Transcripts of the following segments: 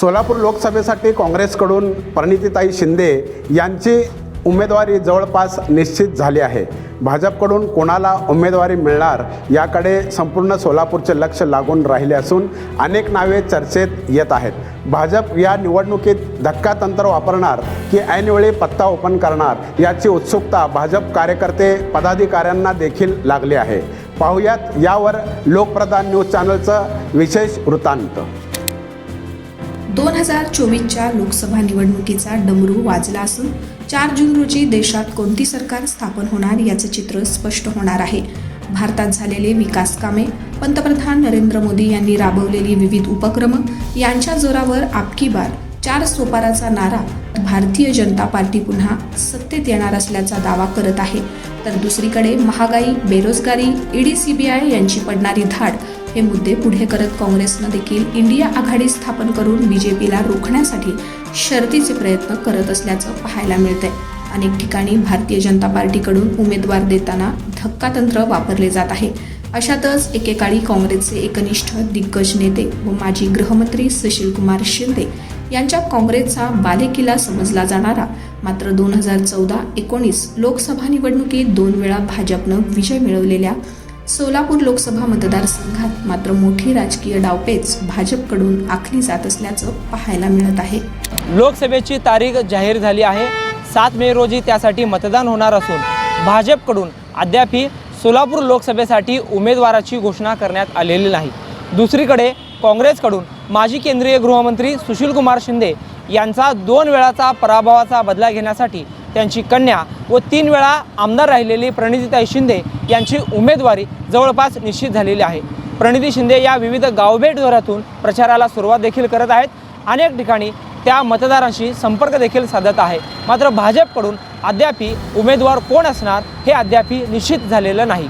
सोलापूर लोकसभेसाठी काँग्रेसकडून प्रणितीताई शिंदे यांची उमेदवारी जवळपास निश्चित झाली आहे. भाजपकडून कोणाला उमेदवारी मिळणार याकडे संपूर्ण सोलापूरचे लक्ष लागून राहिले असून अनेक नावे चर्चेत येत आहेत. भाजप या निवडणुकीत धक्का तंत्र वापरणार की ऐनवेळी पत्ता ओपन करणार याची उत्सुकता भाजप कार्यकर्ते पदाधिकाऱ्यांना देखील लागली आहे. पाहुयात यावर लोकप्रधान न्यूज चॅनलचं विशेष वृत्तांत. दोन हजार चोवीसच्या लोकसभा निवडणुकीचा डमरू वाजला असून चार जून रोजी देशात कोणती सरकार स्थापन होणार याचं चित्र स्पष्ट होणार आहे. भारतात झालेले विकास कामे पंतप्रधान नरेंद्र मोदी यांनी राबवलेली विविध उपक्रम यांच्या जोरावर आपकी बार चार सोपाराचा नारा भारतीय जनता पार्टी पुन्हा सत्तेत येणार असल्याचा दावा करत आहे. तर दुसरीकडे महागाई बेरोजगारी ईडी सीबीआय यांची पडणारी धाड हे मुद्दे पुढे करत काँग्रेसनं देखील इंडिया आघाडी स्थापन करून बीजेपीला रोखण्यासाठी शर्तीचे प्रयत्न करत असल्याचं पाहायला मिळतंय. अनेक ठिकाणी भारतीय जनता पार्टीकडून उमेदवार देताना धक्कातंत्र वापरले जात आहे. अशातच एकेकाळी काँग्रेसचे एकनिष्ठ दिग्गज नेते व माजी गृहमंत्री सुशीलकुमार शिंदे यांच्या काँग्रेसचा बालेकिल्ला समजला जाणारा मात्र दोन हजार चौदा एकोणीस लोकसभा निवडणुकीत दोन वेळा भाजपनं विजय मिळवलेल्या सोलापूर लोकसभा मतदारसंघात मात्र मोठी राजकीय डावपेच भाजपकडून आखली जात असल्याचं पाहायला मिळत आहे. लोकसभेची तारीख जाहीर झाली आहे. सात मे रोजी त्यासाठी मतदान होणार असून भाजपकडून अद्यापही सोलापूर लोकसभेसाठी उमेदवाराची घोषणा करण्यात आलेली नाही. दुसरीकडे काँग्रेसकडून माजी केंद्रीय गृहमंत्री सुशीलकुमार शिंदे यांचा दोन वेळाचा पराभवाचा बदला घेण्यासाठी त्यांची कन्या व तीन वेळा आमदार राहिलेली प्रणितीताई शिंदे यांची उमेदवारी जवळपास निश्चित झालेली आहे. प्रणिती शिंदे या विविध गावभेट दौऱ्यातून प्रचाराला सुरुवात देखील करत आहेत. अनेक ठिकाणी त्या मतदारांशी संपर्क देखील साधत आहे. मात्र भाजपकडून अद्यापी उमेदवार कोण असणार हे अद्यापी निश्चित झालेलं नाही.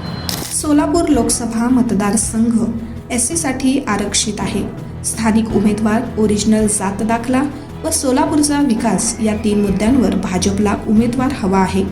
सोलापूर लोकसभा मतदारसंघ एस सीसाठी आरक्षित आहे. स्थानिक उमेदवार ओरिजिनल जात दाखला व सोलापूरचा विकास या तीन मुद्द्यांवर भाजपला उमेदवार हवा आहे.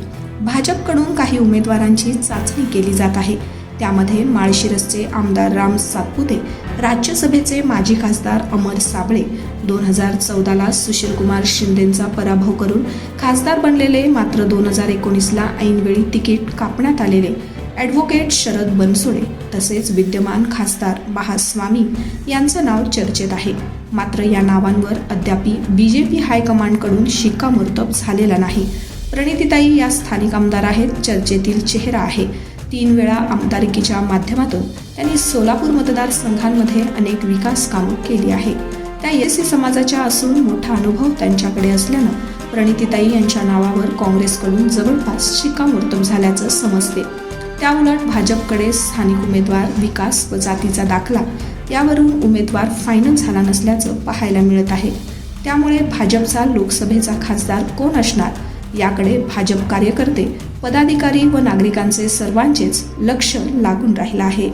भाजपकडून काही उमेदवारांची चाचणी केली जात आहे. त्यामध्ये माळशिरसचे आमदार राम सातपुते राज्यसभेचे माजी खासदार अमर साबळे दोन हजार चौदाला सुशीलकुमार शिंदेंचा पराभव करून खासदार बनलेले मात्र दोन हजार एकोणीसला ऐनवेळी तिकीट कापण्यात आलेले. ॲडव्होकेट शरद बनसोडे तसेच विद्यमान खासदार महास्वामी यांचं नाव चर्चेत आहे. मात्र या नावांवर अद्यापी बी जे पी हायकमांडकडून शिक्कामोर्तब झालेला नाही. प्रणितीताई या स्थानिक आमदार आहेत चर्चेतील चेहरा आहे. तीन वेळा आमदारकीच्या माध्यमातून त्यांनी सोलापूर मतदारसंघांमध्ये अनेक विकास कामं केली आहे. त्या एसी समाजाच्या असून मोठा अनुभव त्यांच्याकडे असल्यानं प्रणितीताई यांच्या नावावर काँग्रेसकडून जवळपास शिक्कामोर्तब झाल्याचं समजते. त्याउलट भाजपकडे स्थानिक उमेदवार विकास व जातीचा दाखला यावरून उमेदवार फायनल झाला नसल्याचं पाहायला मिळत आहे. त्यामुळे भाजपचा लोकसभेचा खासदार कोण असणार? याकडे भाजप कार्यकर्ते पदाधिकारी व नागरिकांचे सर्वांचेच लक्ष लागून राहिलं आहे.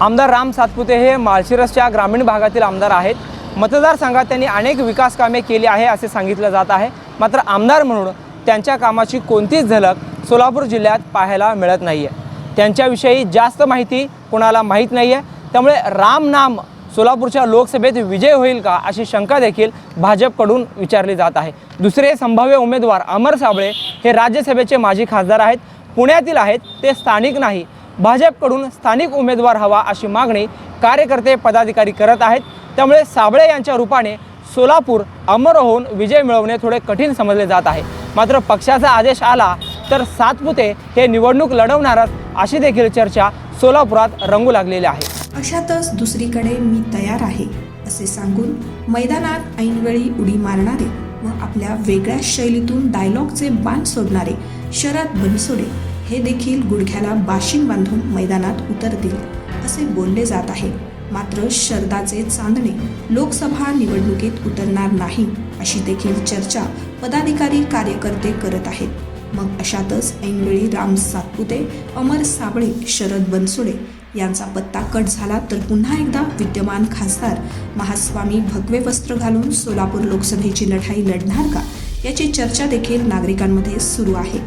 आमदार राम सातपुते हे माळशिरसच्या ग्रामीण भागातील आमदार आहेत. मतदारसंघात त्यांनी अनेक विकास कामे केली आहे असे सांगितलं जात आहे. मात्र आमदार म्हणून त्यांच्या कामाची कोणतीच झलक सोलापूर जिल्ह्यात पाहायला मिळत नाही आहे त्यांच्याविषयी जास्त माहिती कोणाला माहीत नाही आहे त्यामुळे राम नाम सोलापूरच्या लोकसभेत विजय होईल का अशी शंका देखील भाजपकडून विचारली जात आहे. दुसरे संभाव्य उमेदवार अमर साबळे हे राज्यसभेचे माजी खासदार आहेत. पुण्यातील आहेत. ते स्थानिक नाही. भाजपकडून स्थानिक उमेदवार हवा अशी मागणी कार्यकर्ते पदाधिकारी करत आहेत. त्यामुळे साबळे यांच्या रूपाने सोलापूर अमर होऊन विजय मिळवणे थोडे कठीण समजले जात आहे. मात्र पक्षाचा आदेश आला तर सातपुते हे निवडणूक लढवणारच अशी देखील चर्चा सोलापुरात रंगू लागलेली आहे. अशातच दुसरीकडे मी तयार आहे असे सांगून मैदानात ऐनवेळी उडी मारणारे व आपल्या वेगळ्या शैलीतून डायलॉगचे बाण सोडणारे शरद बनसोडे हे देखील गुडघ्याला बाशिंग बांधून मैदानात उतरतील असे बोलले जात आहे. मात्र शरदाचे चांदणे लोकसभा निवडणुकीत उतरणार नाही अशी देखील चर्चा पदाधिकारी कार्यकर्ते करत आहेत. मग अशातच ऐनवेळी राम सातपुते अमर साबळे शरद बनसोडे यांचा पत्ता कट झाला तर पुन्हा एकदा विद्यमान खासदार महास्वामी भगवे वस्त्र घालून सोलापूर लोकसभेची लढाई लढणार का? याची चर्चा देखील नागरिकांमध्ये सुरू आहे.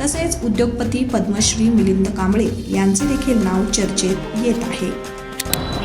तसेच उद्योगपती पद्मश्री मिलिंद कांबळे यांचे देखील नाव चर्चेत येत आहे.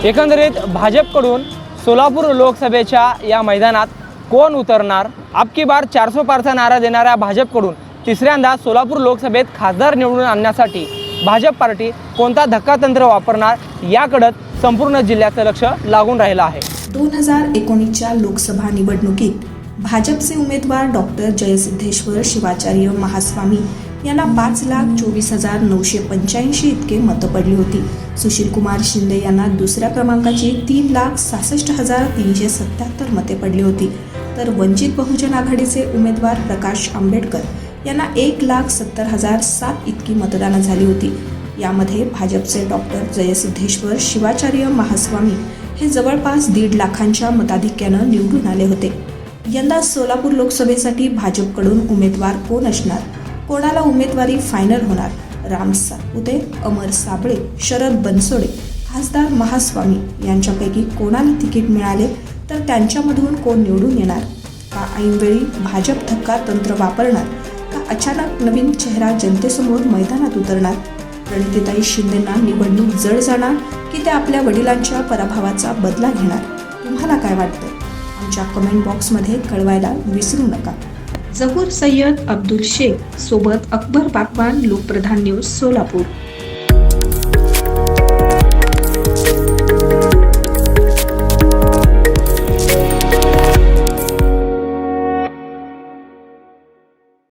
एकंदरीत भाजपकडून सोलापूर लोकसभेच्या या मैदानात कोण उतरणार? अबकी बार चारसो पारचा नारा देणाऱ्या भाजपकडून तिसऱ्यांदा सोलापूर लोकसभेत खासदार निवडून आणण्यासाठी भाजप पार्टी कोणता धक्कातंत्र वापरणार याकडं संपूर्ण जिल्ह्याचं लक्ष लागून राहिलं आहे. दोन हजार एकोणीसच्या लोकसभा निवडणुकीत भाजपचे उमेदवार डॉक्टर जयसिद्धेश्वर शिवाचार्य महास्वामी यांना पाच लाख चोवीस हजार नऊशे पंच्याऐंशी इतके मतं पडली होती. सुशीलकुमार शिंदे यांना दुसऱ्या क्रमांकाची तीन लाख सहासष्ट हजार तीनशे सत्याहत्तर मते पडली होती. तर वंचित बहुजन आघाडीचे उमेदवार प्रकाश आंबेडकर यांना एक लाख सत्तर हजार सात इतकी मतदानं झाली होती. यामध्ये भाजपचे डॉक्टर जयसिद्धेश्वर शिवाचार्य महास्वामी हे जवळपास दीड लाखांच्या मताधिक्यानं निवडून आले होते. यंदा सोलापूर लोकसभेसाठी भाजपकडून उमेदवार कोण असणार? कोणाला उमेदवारी फायनल होणार? राम सातपुते अमर साबळे शरद बनसोडे खासदार महास्वामी यांच्यापैकी कोणाला तिकीट मिळाले? तर त्यांच्यामधून कोण निवडून येणार? का ऐनवेळी भाजप धक्का तंत्र वापरणार? का अचानक नवीन चेहरा जनतेसमोर मैदानात उतरणार प्रणितीताई शिंदेंना निवडणूक जड जाणार की त्या आपल्या वडिलांच्या पराभवाचा बदला घेणार? तुम्हाला काय वाटतं? आमच्या कमेंट बॉक्समध्ये कळवायला विसरू नका. जहूर सय्यद अब्दुल शेख सोबत अकबर बागवान लोकप्रधान न्यूज सोलापूर.